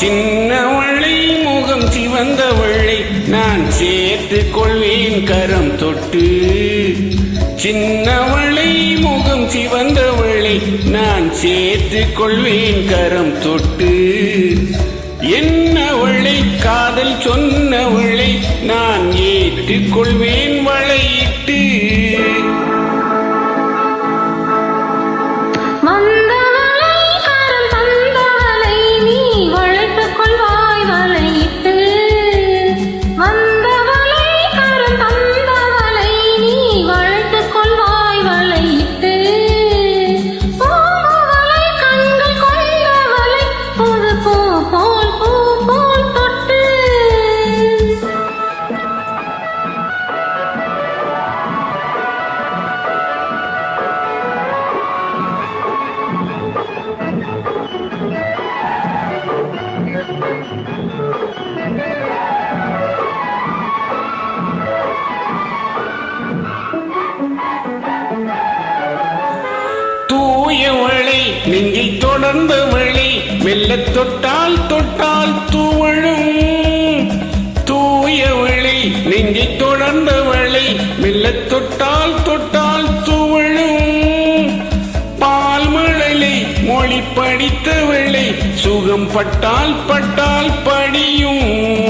சின்னவளை முகம் சிவந்தவளை நான் சேர்த்து கொள்வேன் கரம் தொட்டு. சின்னவளை முகம் சிவந்தவளை நான் சேர்த்து கொள்வேன் கரம் தொட்டு. என்னவளை காதல் சொன்னவளை நான் தூய தூயவளை நெஞ்சை தொடர்ந்தவளை மெல்ல தொட்டால் தொட்டால் தூவழும். தூய தூயவளை நெஞ்சை தொடர்ந்தவளை மெல்ல தொட்டால் தொட்டால் தூவழும். பால் மழலை மொழி படித்தவளை சுகம் பட்டால் பட்டால் படியும்.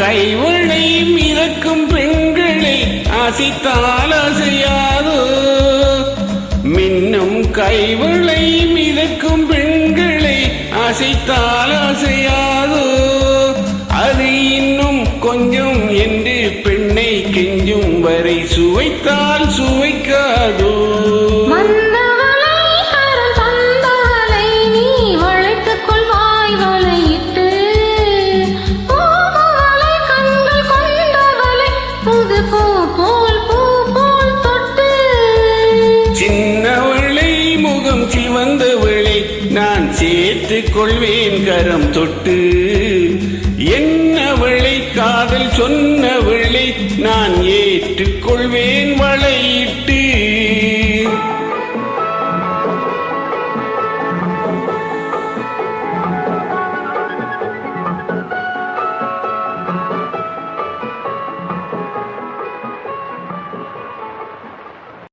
மின்னும் கைவளை மிதக்கும் பெண்களை அசைத்தால் அசையாதோ. மின்னும் கைவளை மிதக்கும் பெண்களை அசைத்தால் அசையாதோ. அது இன்னும் கொஞ்சம் என்று பெண்ணை கெஞ்சும் வரை சுவைத்தால் சுவைக்காதோ. போல் பூ போல் தொட்டு சின்னவளை முகம் சிவந்தவளை நான் சேர்த்து கொள்வேன் கரம் தொட்டு. என்னவளை காதல் சொன்னவளை நான் ஏற்றுக்கொள்வேன்